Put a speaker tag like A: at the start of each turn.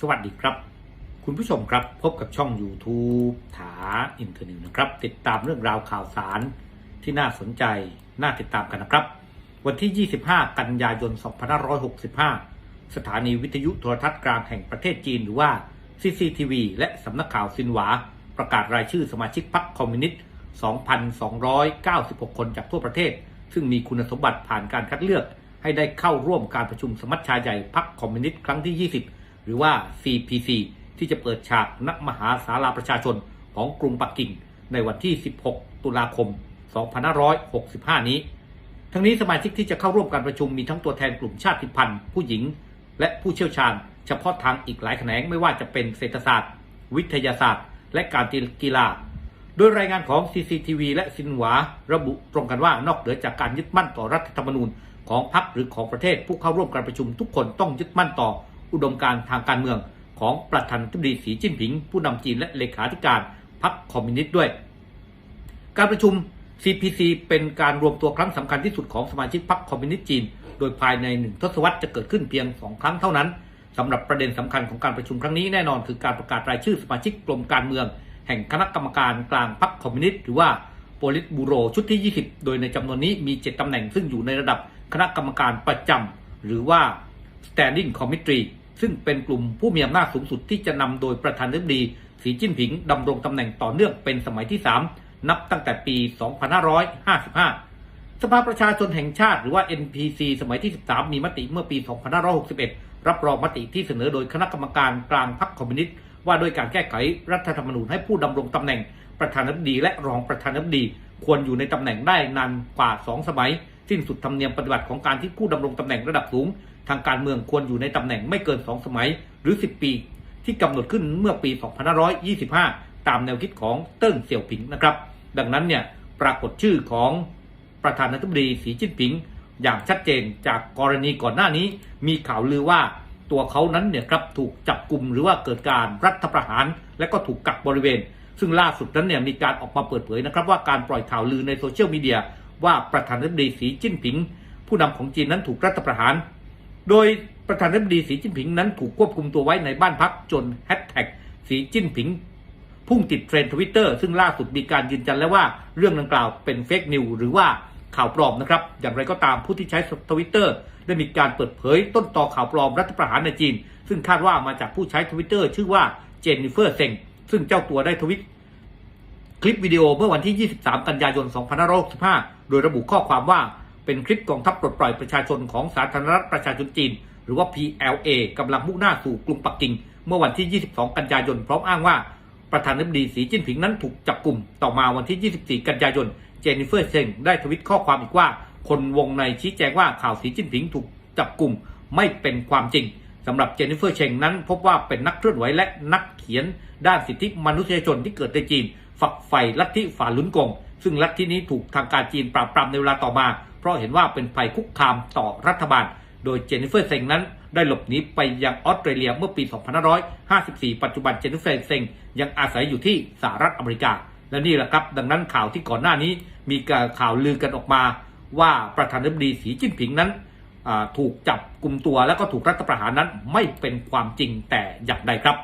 A: สวัสดีครับ คุณผู้ชมครับพบกับช่อง YouTube ถาอินเทอร์นิวนะครับ ติดตามเรื่องราวข่าวสารที่น่าสนใจน่าติดตามกันนะครับ วันที่ 25 กันยายน 2565 สถานีวิทยุโทรทัศน์กลางแห่งประเทศจีนหรือว่า CCTV และสำนักข่าวซินหวา ประกาศรายชื่อสมาชิกพรรคคอมมิวนิสต์ 2,296 คนจากทั่วประเทศ ซึ่งมีคุณสมบัติผ่านการคัดเลือกให้ได้เข้าร่วมการประชุมสมัชชาใหญ่พรรคคอมมิวนิสต์ครั้งที่ 20 หรือว่า CPC ที่จะเปิดฉากณมหาศาลาประชาชนของกรุงปักกิ่ง ในวันที่ 16 ตุลาคม 2565 นี้ ทั้งนี้สมาชิกที่จะเข้าร่วมการประชุมมีทั้งตัวแทนกลุ่มชาติพันธุ์ ผู้หญิง และผู้เชี่ยวชาญ เฉพาะทางอีกหลายแขนงไม่ว่าจะเป็นเศรษฐศาสตร์ วิทยาศาสตร์ และการกีฬาโดยรายงานของ CCTV และซินหวา ระบุตรงกันว่านอกเหนือจากการยึดมั่นต่อรัฐธรรมนูญของพรรคหรือของประเทศผู้เข้าร่วมการประชุมทุกคนต้องยึดมั่นต่อ อุดมการณ์ทางการเมืองของประธานาธิบดีสีจิ้นผิง ผู้นำจีนและเลขาธิการพรรคคอมมิวนิสต์ด้วย การประชุม CPC เป็นการรวมตัวครั้งสำคัญที่สุดของสมาชิกพรรคคอมมิวนิสต์จีน โดยภายในหนึ่งทศวรรษจะเกิดขึ้นเพียง 2 ครั้งเท่านั้นสำหรับประเด็นสำคัญของการประชุมครั้งนี้แน่นอนคือการประกาศรายชื่อสมาชิกกรมการเมือง แห่งคณะกรรมการกลางพรรคคอมมิวนิสต์หรือว่าโปลิตบูโรชุดที่ 20 โดยในจำนวนนี้มี 7ตำแหน่งซึ่งอยู่ในระดับคณะกรรมการประจำหรือว่า Standing Committee ซึ่งเป็นกลุ่มผู้มีอำนาจสูงสุดที่จะนำโดยประธานาธิบดีสีจิ้นผิงดำรงตำแหน่งต่อเนื่องเป็นสมัยที่ 3 นับตั้งแต่ปี 2555 สภาประชาชนแห่งชาติหรือว่า NPC สมัยที่ 13 มีมติเมื่อปี 2561 รับรองมติที่เสนอโดยคณะกรรมการกลางพรรคคอมมิวนิสต์ว่าด้วยการแก้ไขรัฐธรรมนูญให้ผู้ดำรงตำแหน่งประธานาธิบดีและรองประธานาธิบดี ควรอยู่ในตำแหน่งได้นานกว่า 2 สมัย สิ้นสุดธรรมเนียมปฏิบัติของการที่ผู้ดำรงตำแหน่งระดับสูง ทางการเมืองควรอยู่ในตำแหน่งไม่เกิน 2 สมัยหรือ 10 ปี ที่กำหนดขึ้นเมื่อปี 2525 ตามแนวคิดของเติ้งเสี่ยวผิงนะครับ ดังนั้นเนี่ยปรากฏชื่อของประธานาธิบดีสีจิ้นผิง อย่างชัดเจนจากกรณีก่อนหน้านี้ มีข่าวลือว่าตัวเขานั้นเนี่ยครับถูกจับกลุ่มหรือว่าเกิดการรัฐประหาร และก็ถูกกักบริเวณ ซึ่งล่าสุดนั้นเนี่ยมีการออกมาเปิดเผยนะครับว่าการปล่อยข่าวลือในโซเชียลมีเดีย ว่าประธานาธิบดีสีจิ้นผิง ผู้นำของจีนนั้นถูกรัฐประหาร โดยประธานาธิบดีสีจิ้นผิงนั้นถูกควบคุมตัวไว้ในบ้านพักจนแฮชแท็กสีจิ้นผิง พุ่งติดเทรนด์ทวิตเตอร์ซึ่งล่าสุดมีการยืนยันแล้วว่าเรื่องดังกล่าวเป็นเฟกนิวหรือว่าข่าวปลอมนะครับ อย่างไรก็ตามผู้ที่ใช้ทวิตเตอร์ได้มีการเปิดเผยต้นตอข่าวปลอมรัฐประหารในจีน ซึ่งคาดว่ามาจากผู้ใช้ทวิตเตอร์ชื่อว่าเจนนิเฟอร์เซงซึ่งเจ้าตัวได้ทวิต คลิปวิดีโอเมื่อวันที่ 23 กันยายน 2565 โดยระบุข้อความว่าเป็นคลิปกองทัพปลดปล่อยประชาชนของสาธารณรัฐประชาชนจีน หรือว่า PLA กำลังมุ่งหน้าสู่กรุงปักกิ่ง เมื่อวันที่ 22 กันยายน พร้อมอ้างว่า ประธานาธิบดีสีจิ้นผิงนั้นถูกจับกลุ่ม ต่อมาวันที่ 24 กันยายน เจนนิเฟอร์เซงได้ทวิตข้อความอีกว่า คนวงในชี้แจงว่าข่าวสีจิ้นผิงถูกจับกลุ่มไม่เป็นความจริงสำหรับเจนนิเฟอร์เชงนั้นพบว่าเป็นนักเคลื่อนไหวและนัก ขียนด้านสิทธิมนุษยชนที่เกิดในจีน ฝักใฝ่ลัทธิฝ่าลุนกง ซึ่งลัทธินี้ถูกทางการจีนปราบปรามในเวลาต่อมา เพราะเห็นว่าเป็นภัยคุกคามต่อรัฐบาล โดยเจนนิเฟอร์เซงนั้นได้หลบหนีไปยังออสเตรเลียเมื่อปี 2554 ปัจจุบันเจนนิเฟอร์เซงยังอาศัยอยู่ที่สหรัฐอเมริกา และนี่แหละครับ ดังนั้นข่าวที่ก่อนหน้านี้ มีการข่าวลือกันออกมา ว่าประธานาธิบดีสีจิ้นผิงนั้นถูกจับกลุ่มตัวแล้วก็ถูกรัฐประหารนั้นไม่เป็นความจริงแต่อย่างใดครับ